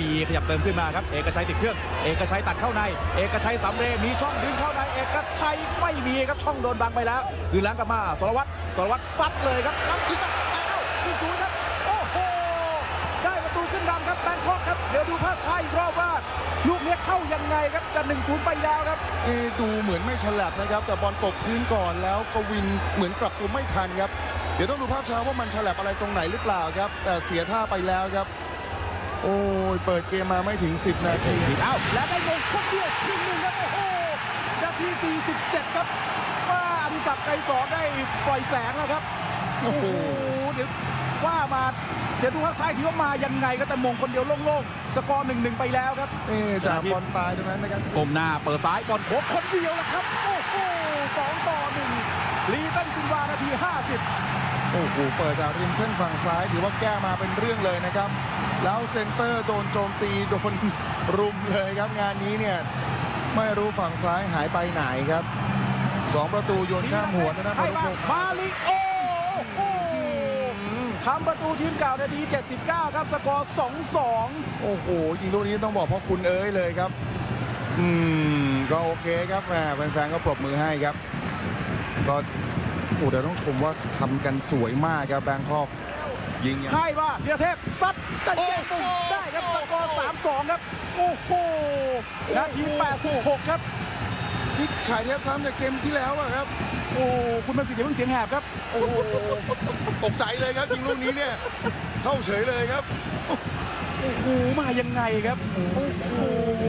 มีขยับเติมขึ้นมาครับ เอกชัยติดเครื่อง เอกชัยตัดเข้าใน เอกชัยสำเร็จมีช่องดึงเข้าใน เอกชัยไม่มีครับช่องโดนบังไปแล้ว คือล้างกลับมาสรวัตรสรวัตรซัดเลยครับแล้วยิงมาอ้วยิงศูนย์ครับโอ้โหได้ประตูขึ้นนำครับแบงคอกครับเดี๋ยวดูภาพช้าอีกรอบว่าลูกเนี้ยเข้ายังไงครับจะหนึ่งศูนย์ไปแล้วครับเอดูเหมือนไม่ฉลับนะครับ แต่บอลตกพื้นก่อนแล้วกวินเหมือนกลับตัวไม่ทันครับเดี๋ยวต้องดูภาพช้าว่ามันฉลับอะไรตรงไหนหรือเปล่าครับแต่เสียท่าไปแล้วครับ โอ้ยเปิดเกมมาไม่ถึง 10 นาทีผิดเอ้าและได้มงช่องเดียวหนึ่งหนึ่งครับ โอ้โหนาที 47 ครับว่าอภิศักดิ์ไกรสอนได้ปล่อยแสงแล้วครับ โอ้โอ้โหโหเดี๋ยวว่ามาเดี๋ยวดูครับชายทีว่ามายังไงก็แต่มงคนเดียวโล่งๆ สกอร์หนึ่งหนึ่งไปแล้วครับเอะจากบอลตายตรงนั้นนะครับก้มหน้าเปิดซ้ายบอลโคคนเดียวแหละครับ โอ้โหสองต่อหนึ่งลีตันซินวานาที 50 โอ้โหเปิดจากริมเส้นฝั่งซ้ายถือว่าแก้มาเป็นเรื่องเลยนะครับ แล้วเซนเตอร์โดนโจมตีโดนรุมเลยครับงานนี้เนี่ยไม่รู้ฝั่งซ้ายหายไปไหนครับสองประตูโยนข้ามหัวนะนะให้มารุบ้างโกมาลิโอโอ้โหทำประตูทีมเก่านาที 79 ครับ สกอร์ 2-2 โอ้โหยิงลูกนี้ต้องบอกเพราะคุณเอ้ยเลยครับ อืม ก็โอเคครับแหมแฟนๆก็ปรบมือให้ครับ ก็ โอ้โหเดี๋ยวต้องชมว่าทำกันสวยมากครับแบงคอกยิงอย่าง ให้ว่าเทียเทพซัดแต่เจงโอ้มุโหมได้ครับสกอร์3-2ครับ โอ้โหนาที86ครับ นี่ฉายเทปซ้ำจากเกมที่แล้วอะครับ โอ้คุณมาสิทธิ์อย่าเพิ่งเสียงแหบครับ โอ้โหตกใจเลยครับยิงลูกนี้เนี่ย เข้าเฉยเลยครับ โอ้โห มายังไงครับ โอ้โห